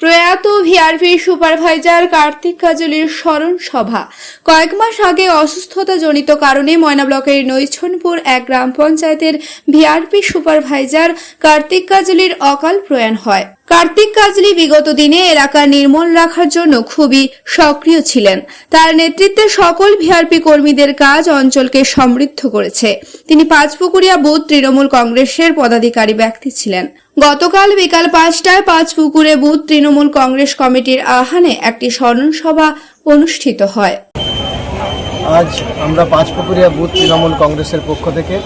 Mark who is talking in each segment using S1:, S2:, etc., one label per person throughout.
S1: প্রয়াত ভিআরভি সুপারভাইজার কার্তিক কাজলির স্মরণ সভা। কয়েক মাস আগে অসুস্থতাজনিত কারণে ময়না ব্লকের নৈছনপুর এক গ্রাম পঞ্চায়েতের ভিআরপি সুপারভাইজার কার্তিক কাজলির অকাল প্রয়াণ হয়। কার্তিক কাজলি বিগত দিনে এলাকা নির্মল রাখার জন্য খুবই সক্রিয় ছিলেন। তার নেতৃত্বে সকল ভিআরপি কর্মীদের কাজ অঞ্চলকে সমৃদ্ধ করেছে। তিনি পাঁচপুকুরিয়া বুথ তৃণমূল কংগ্রেসের পদাধিকারী ব্যক্তি ছিলেন। গতকাল বিকাল পাঁচটায় পাঁচপুকুরে বুথ তৃণমূল কংগ্রেস কমিটির আহ্বানে একটি স্মরণ সভা অনুষ্ঠিত হয়।
S2: আজ আমরা পাঁচ পাঁচপুকুরিয়া বুথ তৃণমূল কংগ্রেসের পক্ষ থেকে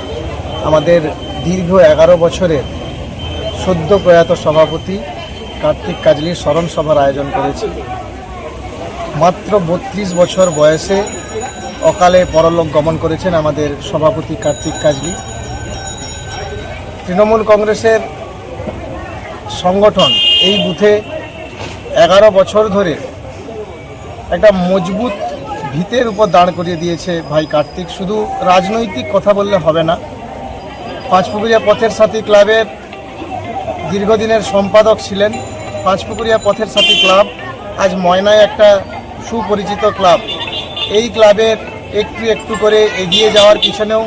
S2: আমাদের দীর্ঘ এগারো বছরের সদ্য প্রয়াত সভাপতি কার্তিক কাজলির স্মরণ সভার আয়োজন করেছি। মাত্র বত্রিশ বছর বয়সে অকালে পরলোক গমন করেছেন আমাদের সভাপতি কার্তিক কাজলি। তৃণমূল কংগ্রেসের সংগঠন এই বুথে এগারো বছর ধরে একটা মজবুত ভিতের উপর দাঁড় করিয়ে দিয়েছে ভাই কার্তিক। শুধু রাজনৈতিক কথা বললে হবে না। পাঁচপুকুরিয়া পথের সাথী ক্লাবের দীর্ঘদিনের সম্পাদক ছিলেন। পাঁচপুকুরিয়া পথের সাথী ক্লাব আজ ময়নায় একটা সুপরিচিত ক্লাব। এই ক্লাবের একটু একটু করে এগিয়ে যাওয়ার পিছনেও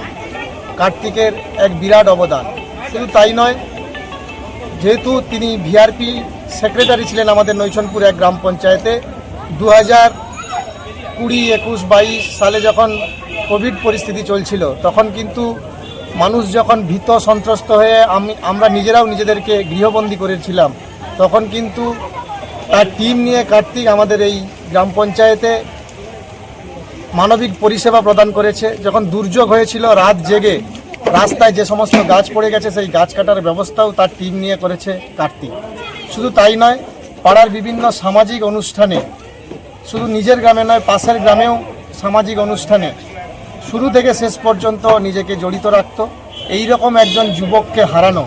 S2: কার্তিকের এক বিরাট অবদান। শুধু তাই নয় যেহেতু তিনি ভিআরপি সেক্রেটারি ছিলেন আমাদের নৈশনপুর এক গ্রাম পঞ্চায়েতে দু হাজার কুড়ি একুশ বাইশ সালে যখন কোভিড পরিস্থিতি চলছিল, তখন কিন্তু মানুষ যখন ভীত সন্ত্রস্ত হয়ে আমি, আমরা নিজেরাও নিজেদেরকে গৃহবন্দী করেছিলাম, তখন কিন্তু তার টিম নিয়ে কার্তিক আমাদের এই গ্রাম পঞ্চায়েতে মানবিক পরিষেবা প্রদান করেছে। যখন দুর্যোগ হয়েছিল রাত জেগে রাস্তায় যে সমস্ত গাছ পড়ে গেছে, সেই গাছ কাটার ব্যবস্থাও তার টিম নিয়ে করেছে কার্তিক। শুধু তাই নয়, পাড়ার বিভিন্ন সামাজিক অনুষ্ঠানে, শুধু নিজের গ্রামে নয়, পাশের গ্রামেও সামাজিক অনুষ্ঠানে শুরু থেকে শেষ পর্যন্ত নিজেকে জড়িত রাখত। এই রকম একজন যুবককে হারানো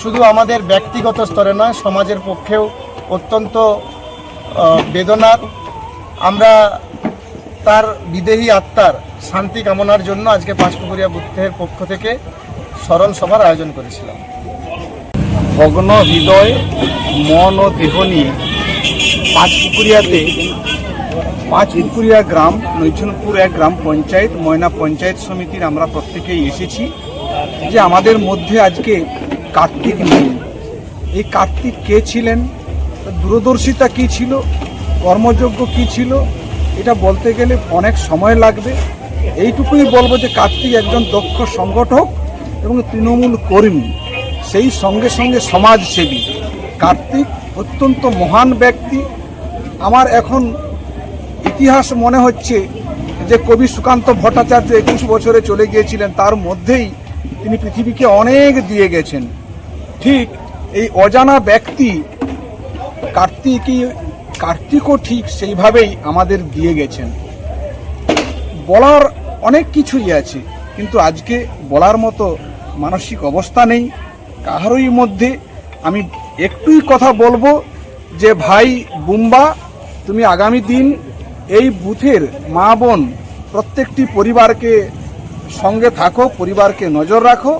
S2: শুধু আমাদের ব্যক্তিগত স্তরে নয়, সমাজের পক্ষেও অত্যন্ত বেদনার। আমরা তার বিদেহী আত্মার শান্তি কামনার জন্য আজকে পাঁচপুকুরিয়া বুদ্ধের পক্ষ থেকে স্মরণ সভার আয়োজন করেছিলাম।
S3: ভগ্ন হৃদয়, মন ও দেহ নিয়ে পাঁচপুকুরিয়াতে পাঁচপুকুরিয়া গ্রাম, নৈচনপুর এক গ্রাম পঞ্চায়েত, ময়না পঞ্চায়েত সমিতির আমরা প্রত্যেকেই এসেছি যে আমাদের মধ্যে আজকে কার্তিক নেই। এই কার্তিক কে ছিলেন? দূরদর্শিতা কি ছিল? কর্মযোগ্য কি ছিল? এটা বলতে গেলে অনেক সময় লাগবে। এইটুকুই বলব যে কার্তিক একজন দক্ষ সংগঠক এবং তৃণমূল কর্মী, সেই সঙ্গে সঙ্গে সমাজসেবী। কার্তিক অত্যন্ত মহান ব্যক্তি। আমার এখন ইতিহাস মনে হচ্ছে যে কবি সুকান্ত ভট্টাচার্য একুশ বছরে চলে গিয়েছিলেন, তার মধ্যেই তিনি পৃথিবীকে অনেক দিয়ে গেছেন। ঠিক এই অজানা ব্যক্তি কার্তিকই, কার্তিকও ঠিক সেইভাবেই আমাদের দিয়ে গেছেন। বলার অনেক কিছুই আছে, কিন্তু আজকে বলার মতো মানসিক অবস্থা নেই। কাহারই মধ্যে আমি একটুই কথা বলব যে, ভাই বুম্বা, তুমি আগামী দিন এই বুথের মা বোন প্রত্যেকটি পরিবারকে সঙ্গে থাকো, পরিবারকে নজর রাখো।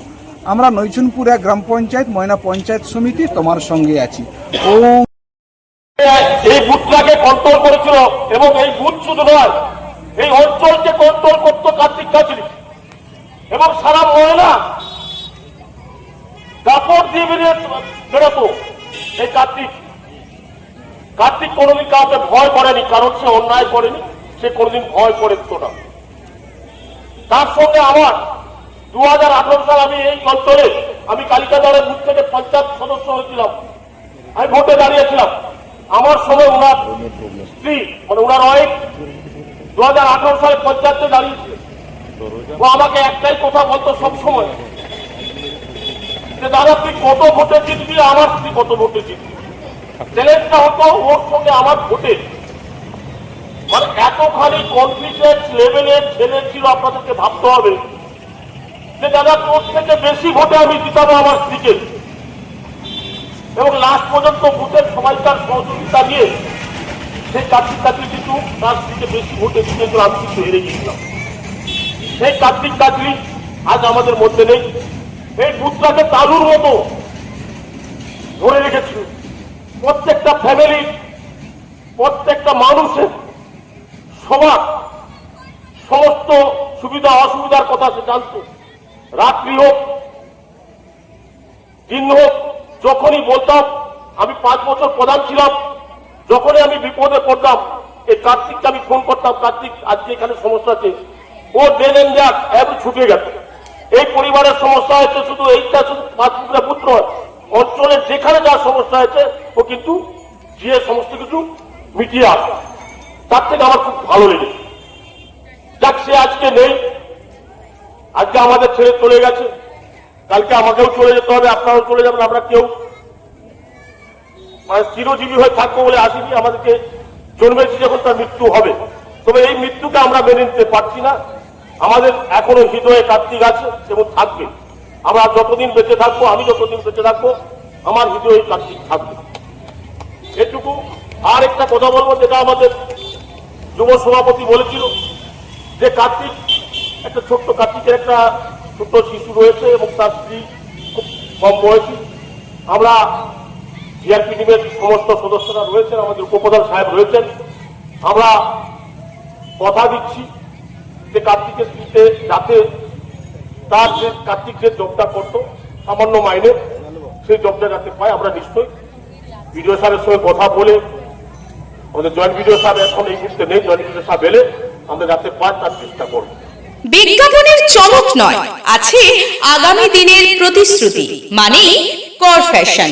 S3: আমরা নৈচনপুর গ্রাম পঞ্চায়েত, ময়না পঞ্চায়েত সমিতি তোমার সঙ্গে আছি। ও
S4: এই বুথটাকে কন্ট্রোল করেছিল এবং এই বুথ শুধু নয় এই অঞ্চলকে কন্ট্রোল করত কার্তিক কাচরি এবং সারা ময়না কাপড় দিয়ে বেরিয়ে বেরোতো এই কার্তিক। কার্তিক কোনোদিন কাউকে ভয় করেনি, কারণ সে অন্যায় করেনি, সে কোনোদিন ভয় করে দিত না। তার সঙ্গে আমার দু হাজার আঠারো সাল আমি এই অঞ্চলে আমি কালিকাদারের বুথ থেকে পঞ্চায়েত সদস্য হয়েছিলাম। আমি ভোটে দাঁড়িয়েছিলাম। আমার সময় ওনার স্ত্রী মানে ওনার ওয়াইফ দু হাজার আঠারো সালে পঞ্চায়েতে দাঁড়িয়েছিল ও আমাকে একটাই কথা বলতো সবসময়। যে, দাদা, তুই কত ভোটে জিতবি? আমার স্ত্রী কত ভোটে জিতবি? চ্যালেঞ্জটা হতো ওর সঙ্গে আমার ভোটে। মানে এতখানি কনফিডেন্স লেভেলের ছেলে ছিল, আপনাদেরকে ভাবতে হবে। যে, দাদা, তোর থেকে বেশি ভোটে আমি জিতাবো আমার স্ত্রীকে। এবং লাস্ট পর্যন্ত বুথের সবাইকার সহযোগিতা নিয়ে সেই কাকলি কিন্তু তার থেকে বেশি ভোটে জিতেছিল আমি কিন্তু হেরে গিয়েছিলাম। সেই কার্তিক কাকলি আজ আমাদের মধ্যে নেই। এই বুথটাকে তালুর মতো ধরে রেখেছিল প্রত্যেকটা ফ্যামিলি প্রত্যেকটা মানুষের সবার সমস্ত সুবিধা অসুবিধার কথা সে জানতো। রাত্রি হোক, দিন হোক, যখনই বলতাম, আমি পাঁচ বছর প্রধান ছিলাম যখনই আমি বিপদে পড়তাম, এই কার্তিককে আমি ফোন করতাম, কার্তিক, আজকে এখানে সমস্যা আছে। ও দেন যাক একটু ছুটে গেছে। এই পরিবারের সমস্যা হয়েছে, শুধু এইটা শুধু পুত্র। অঞ্চলের যেখানে যা সমস্যা হয়েছে, ও কিন্তু যে সমস্ত কিছু মিটিয়ে আসে। তার থেকে আমার খুব ভালো লেগেছে। যাক, সে আজকে নেই। আজকে আমাদের ছেড়ে চলে গেছে। কালকে আমাকেও চলে যেতে হবে, আপনারাও চলে যাবেন, আমরা কেউ মানে চিরজীবী হয়ে থাকব বলে আসিনি আমাদেরকে জন্মেছি যখন তার মৃত্যু হবে। তবে এই মৃত্যুকে আমরা মেনে নিতে পারছি না। আমাদের এখনও হৃদয়ে কার্তিক আছে এবং থাকবে। আমরা যতদিন বেঁচে থাকব, আমি যতদিন বেঁচে থাকব, আমার হৃদয়ে কার্তিক থাকবে। এটুকু আর একটা কথা বলব, যেটা আমাদের যুব সভাপতি বলেছিল যে কার্তিক একটা ছোট্ট কার্তিকের একটা ছোট্ট শিশু রয়েছে এবং তার স্ত্রী খুব কম বয়সী। আমরা জিআরপি টিমের সমস্ত সদস্যরা রয়েছেন, আমাদের উপপ্রধান সাহেব রয়েছেন। আমরা কথা দিচ্ছি যে কার্তিকের স্ত্রীতে যাতে তার যে কার্তিক যে জবটা করতো, সামান্য মাইনে, সেই জবটা যাতে পায়, আমরা নিশ্চয়ই বিডিও সাহেবের সঙ্গে কথা বলে, আমাদের জয়েন্ট বিডিও সাহেব এখন এই মুহূর্তে নেই, জয়েন্ট বিডিও সাহেব এলে আমরা যাতে পাই তার চেষ্টা করব।
S5: বিজ্ঞাপনের চমক নয়, আছে আগামী দিনের প্রতিশ্রুতি মানে কর ফ্যাশন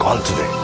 S6: call today.